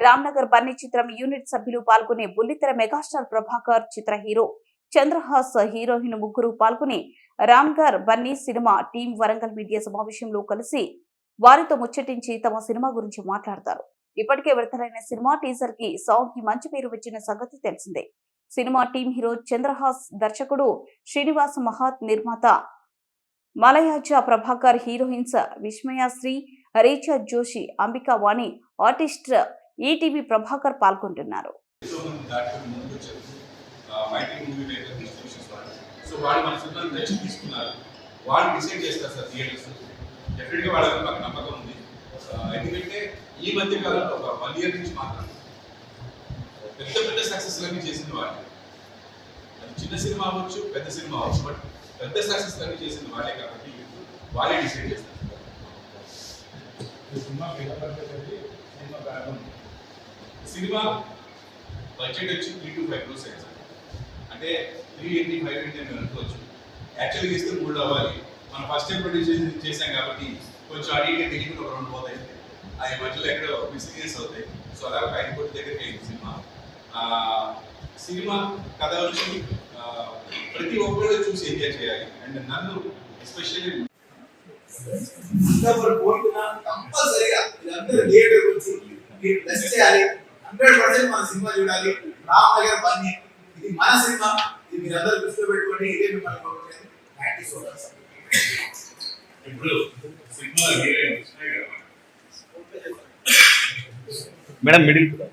రామ్నగర్ బన్నీ చిత్రం యూనిట్ సభ్యులు పాల్గొనే బుల్లితెర మెగాస్టార్ ప్రభాకర్ చిత్ర హీరో చంద్రహాస్ హీరోయిన్ ముగ్గురు పాల్గొని Ramnagar Bunny cinema team Warangal media సమావేశంలో కలిసి వారితో ముచ్చటించి తమ సినిమా గురించి మాట్లాడతారు. ఇప్పటికే విడుదలైన సినిమా టీజర్కి సాంగ్కి మంచి పేరు వచ్చిన సంగతి తెలిసిందే. సినిమా టీం హీరో చంద్రహాస్ దర్శకుడు శ్రీనివాస్ మహాత్ నిర్మాత Malayaja Prabhakar heroines Vismayasri Richa Joshi Ambika Vani artist ETV Prabhakar పాల్గొంటున్నారు. ఎంతో మంది దాటుకుని మూవీ మేకర్ సో వాళ్ళు మన సినిమాని నచ్చి తీసుకున్నారు వాళ్ళు డిసైడ్ చేస్తారు సార్ థియేటర్స్ డెఫినెట్గా వాళ్ళ మాకు నమ్మకం ఉంది ఎందుకంటే ఈ మధ్య కాలంలో ఒక వన్ ఇయర్ నుంచి మాత్రం పెద్ద పెద్ద సక్సెస్ అన్ని చేసింది వాళ్ళు అది చిన్న సినిమా అవ్వచ్చు పెద్ద సినిమా అవ్వచ్చు బట్ పెద్ద సక్సెస్ అన్ని చేసింది వాళ్ళే కాబట్టి వాళ్ళే డిసైడ్ చేస్తారు సినిమా సినిమా సినిమా బడ్జెట్ వచ్చి త్రీ టు ఫైవ్ క్రోర్స్ అయింది అంటే త్రీ ఎయిటీ ఫైవ్ ఎయిటీ అని అనుకోవచ్చు. యాక్చువల్గా ఇస్తే మూడు అవ్వాలి. మనం ఫస్ట్ టైం ప్రొడ్యూస్ చేసాం కాబట్టి కొంచెం అడిగి తెలియకుండా ఒక రెండు పోతాయి. అది మధ్యలో ఎక్కడో మిస్లీనియస్ అవుతాయి. సో అలా ఒక ఐదు కోట్ల దగ్గరికి అయింది సినిమా. సినిమా కథ వచ్చి ప్రతి ఒక్కరు చూసి ఎంజాయ్ చేయాలి. అండ్ నన్ను ఎస్పెషల్లీ ఇంకొకరు కంపల్సరీగా వీళ్ళందరూ థియేటర్ గురించి మీరు చేయాలి. హండ్రెడ్ పర్సెంట్ మన సినిమా చూడాలి రామ్ నగర్ బన్నీ ఇది మన సినిమా ఇది మీరందరూ దృష్టిలో పెట్టుకోండి ఇదే మిమ్మల్ని కోరుకుంటుంది థ్యాంక్ యూ సో మచ్ ఇప్పుడు cinema heroine Krishnaiah garu madam middle so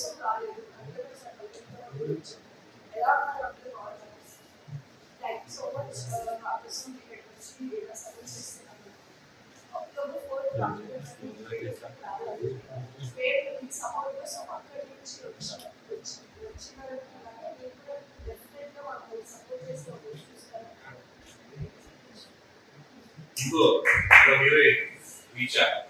सरकार There are my other projects. Thank you so much, uh, Dr. Sunil, for being with us. I was just October 4th, Dr. Sunil, where we support the support for the church, which which are definitely one who supports the issues. Good. You're great. Reach out.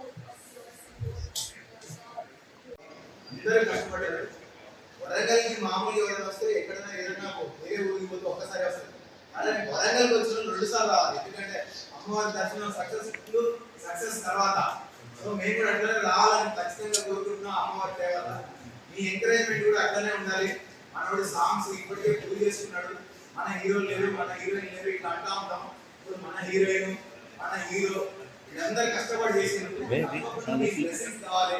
Richa అందరూ కష్టపడ్డారు వరంగల్కి మామూలుగా ఎవరైనా వస్తే ఎక్కడైనా ఏదైనా వేరే ఊరికి పోతే ఒక్కసారి వస్తారు. అలానే వరంగల్కి వచ్చిన రెండు సార్లు రావాలి. ఎందుకంటే అమ్మవారి దర్శనం సక్సెస్ సక్సెస్ తర్వాత. సో మేము కూడా అట్లనే రావాలని ఖచ్చితంగా కోరుకుంటున్నాం అమ్మవారి దేవత. మీ ఎంకరేజ్మెంట్ కూడా అట్లనే ఉండాలి. మనోడు సాంగ్స్ ఇప్పటికే పూజ చేసుకున్నాడు. మన హీరో లేరు మన హీరోయిన్ లేరు ఇట్లా అంటా ఉంటాం. ఇప్పుడు మన హీరోయిన్ మన హీరో వీళ్ళందరూ కష్టపడి blessings కావాలి.